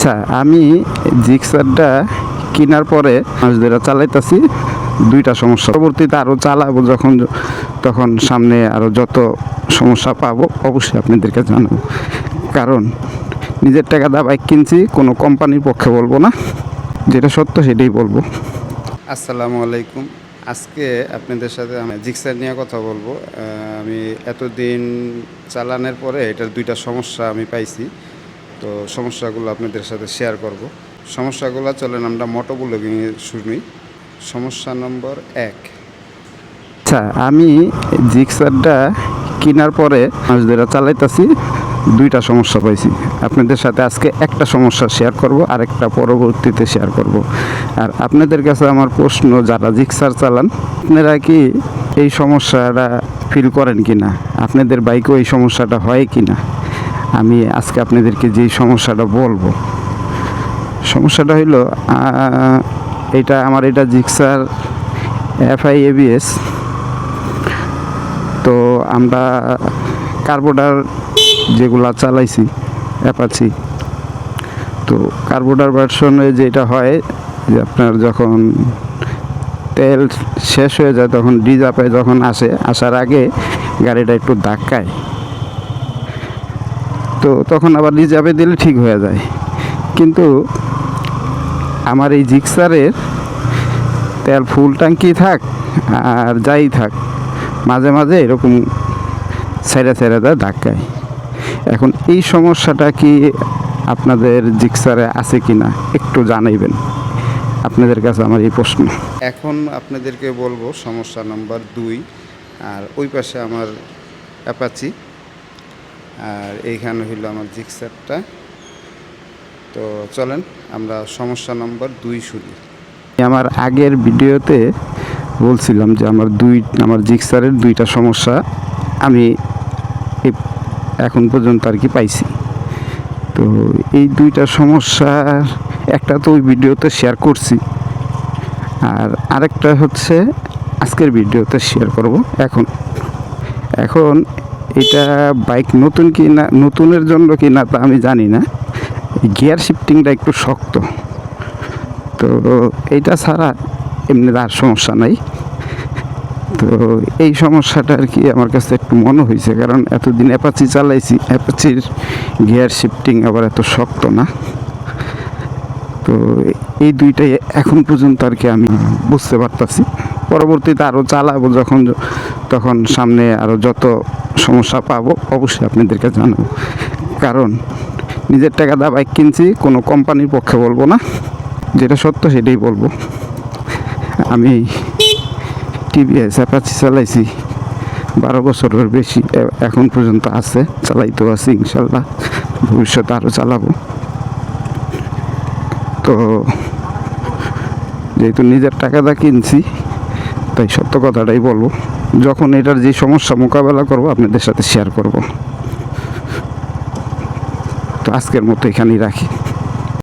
আচ্ছা আমি জিক্সারটা কেনার পরে মাস ধরে চালাইতেছি, দুইটা সমস্যা। পরবর্তীতে আরও চালাবো যখন, তখন সামনে আরও যত সমস্যা পাবো, অবশ্যই আপনাদেরকে জানাব। কারণ, নিজের টাকা দা বাইক কিনছি, কোনো কোম্পানির পক্ষে বলব না। যেটা সত্য সেটাই বলব। আসসালামু আলাইকুম। আজকে আপনাদের সাথে আমি জিক্সার নিয়ে কথা বলব। আমি এতদিন চালানোর পরে এটার দুইটা সমস্যা আমি পাইছি। তো সমস্যাগুলো আপনাদের সাথে শেয়ার করব। সমস্যাগুলো চলেন আমরা মোটো ব্লগিংয়ে শুনি। সমস্যা নম্বর এক। আচ্ছা আমি জিক্সারটা কেনার পরে মাস ধরে চালাইতেছি, দুইটা সমস্যা পাইছি। আপনাদের সাথে আজকে একটা সমস্যা শেয়ার করব আর একটা পরবর্তীতে শেয়ার করব। আর আপনাদের কাছে আমার প্রশ্ন, যারা জিক্সার চালান, আপনারা কি এই সমস্যাটা ফিল করেন কি না আপনাদের বাইকেও এই সমস্যাটা হয় কি না আমি আজকে আপনাদেরকে যে সমস্যাটা বলব, সমস্যাটা হইল এটা আমার এটা জিক্সার এফআই এবিএস। তো আমরা কার্বোডার যেগুলা চালাইছি, অ্যাপাচি, তো কার্বোডার ভার্সনে যেটা হয়, যে আপনার যখন তেল শেষ হয়ে যায়, তখন ডিজাপে যখন আসে, আসার আগে গাড়িটা একটু ধাক্কায়। তো তখন আবার রিজার্ভে দিলে ঠিক হয়ে যায়। কিন্তু আমার এই জিক্সারের তেল ফুল ট্যাঙ্কি থাক আর যাই থাক, মাঝে মাঝে এরকম ছেড়ে ছেড়ে দেয়, ধাক্কায়। এখন এই সমস্যাটা কি আপনাদের জিক্সারে আছে কি না একটু জানাইবেন। আপনাদের কাছে আমার এই প্রশ্ন। এখন আপনাদেরকে বলব সমস্যা নাম্বার দুই, আর ওই পাশে আমার অ্যাপাচি। আর এইখানে হইল আমার জিক্সারটা। তো চলেন, আমরা সমস্যা নম্বর দুই শুনি। আমার আগের ভিডিওতে বলছিলাম যে আমার দুই, আমার জিক্সারের দুইটা সমস্যা আমি এখন পর্যন্ত আর কি পাইছি। তো এই দুইটা সমস্যার একটা তো ওই ভিডিওতে শেয়ার করছি। আর আরেকটা হচ্ছে আজকের ভিডিওতে শেয়ার করব, এখন। এখন এটা বাইক নতুন কি না নতুনের জন্য কি না তা আমি জানি না। গিয়ার শিফটিংটা একটু শক্ত। তো এইটা ছাড়া এমনি আর সমস্যা নাই। তো এই সমস্যাটা আর কি আমার কাছে একটু মনে হয়েছে, কারণ এতদিন অ্যাপাচি চালাইছি অ্যাপাচির গিয়ার শিফটিং আবার এত শক্ত না। তো এই দুইটাই এখন পর্যন্ত আর কি আমি বুঝতে পারতাছি। পরবর্তীতে আরও চালাবো যখন তখন সামনে আরও যত সমস্যা পাবো অবশ্যই আপনাদেরকে জানাব। কারণ নিজের টাকা দা বাইক কিনছি, কোনো কোম্পানির পক্ষে বলব না। যেটা সত্য সেটাই বলব। আমি টিভিএস অ্যাপাচি চালাইছি, বারো বছরের বেশি। এখন পর্যন্ত আছে, চালাইতেও আছি ইনশাল্লাহ। ভবিষ্যতে আরও চালাবো। তো যেহেতু নিজের টাকা দা কিনছি তাই সত্য কথাটাই বলব। যখন এটার যে সমস্যা মোকাবেলা করব, আপনাদের সাথে শেয়ার করব। তো আজকের মতো এখানেই রাখি।